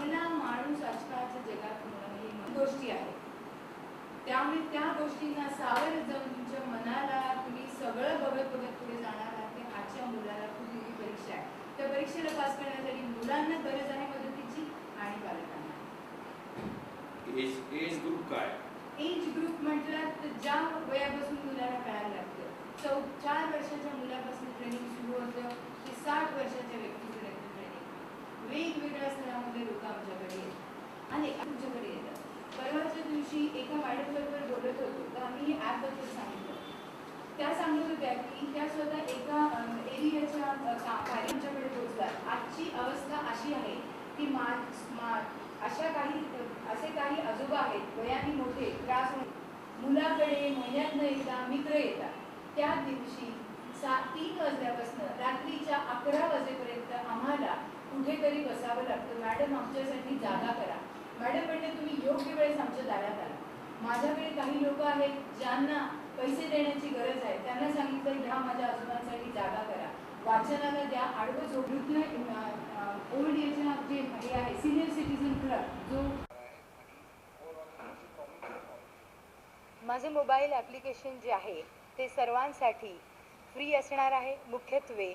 चांगला माणूस आजकालच्या जगात गोष्टी आहेत त्यामुळे त्या गोष्टींना सावर जाऊन तुमच्या मनाला तुम्ही सगळं बघत बघत पुढे जाणार आहात. की आजच्या मुलाला कुठली परीक्षा आहे. त्या परीक्षेला पास करण्यासाठी मुलांना गरज आहे मदतीची आणि पालकांना एज एज ग्रुप काय? एज ग्रुप म्हटलं तर ज्या वयापासून मुलाला कळायला लागतं चौ चार वर्षाच्या मुलापासून ट्रेनिंग सुरू होतं ते साठ वर्षाच्या व्यक्तीपर्यंत ट्रेनिंग वेगवेगळ्या त्या सांगत होत्या की त्या स्वतः एका एरियाच्या कार्यांच्याकडे पोहोचतात आजची अवस्था अशी आहे की मा अशा काही असे काही आजोबा आहेत वयाने मोठे त्रास मुलाकडे महिन्यातनं एकदा मित्र येतात. त्या दिवशी सा तीन वाजल्यापासून रात्रीच्या अकरा वाजेपर्यंत आम्हाला कुठेतरी बसावं लागतं. मॅडम आमच्यासाठी जागा करा. मॅडम म्हणजे तुम्ही योग्य वेळेस आमच्या दारात आला. माझ्याकडे काही लोक आहेत ज्यांना पैसे देण्याची गरज आहे. त्यांना सांगितलं घ्या माझ्या आजोबांसाठी जागा करा. वाचनाला द्या. आडवं जो वृद्ध ओल्ड एजच्या जे हे आहे सिनियर सिटीजन क्लब जो माझे मोबाईल ॲप्लिकेशन जे आहे ते सर्वांसाठी फ्री असणार आहे. मुख्यत्वे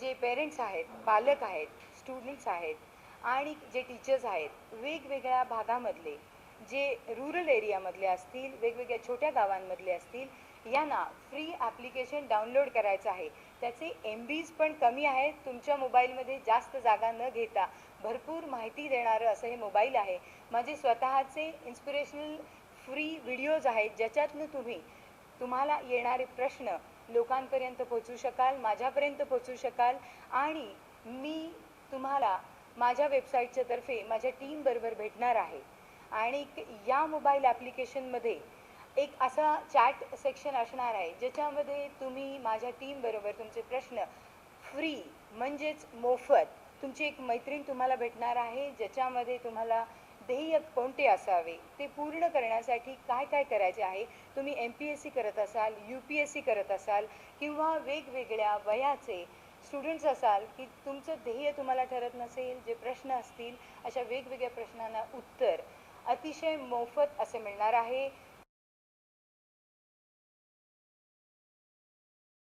जे पेरेंट्स आहेत पालक आहेत स्टुडंट्स आहेत आणि जे टीचर्स आहेत वेगवेगळ्या भागामधले जे रुरल एरियामधले असतील वेगवेगळ्या छोट्या गावांमधले असतील यांना फ्री ॲप्लिकेशन डाउनलोड करायचं आहे. त्याचे एम बीज पण कमी आहेत. तुमच्या मोबाईलमध्ये जास्त जागा न घेता भरपूर माहिती देणारं असं हे मोबाईल आहे. माझे स्वतःचे इन्स्पिरेशनल फ्री व्हिडिओज आहेत ज्याच्यातनं तुम्ही तुम्हाला येणारे प्रश्न लोकांपर्यंत पोचू शकाल माझ्यापर्यंत पोचू शकाल आणि मी तुम्हाला माझ्या वेबसाईटच्या तर्फे माझ्या टीमबरोबर भेटणार आहे. आणि या मोबाईल ॲप्लिकेशनमध्ये एक असा चॅट सेक्शन असणार आहे ज्याच्यामध्ये तुम्ही माझ्या टीमबरोबर तुमचे प्रश्न फ्री म्हणजेच मोफत तुमची एक मैत्रीण तुम्हाला भेटणार आहे ज्याच्यामध्ये तुम्हाला ध्येय कोणते असावे ते पूर्ण करण्यासाठी काय काय करायचे आहे तुम्ही एम पी एस सी करत असाल यू पी एस सी करत असाल किंवा वेगवेगळ्या वयाचे स्टुडंट्स असाल की तुमचं ध्येय तुम्हाला ठरत नसेल जे प्रश्न असतील अशा वेगवेगळ्या प्रश्नांना उत्तर अतिशय मोफत असे मिळणार आहे.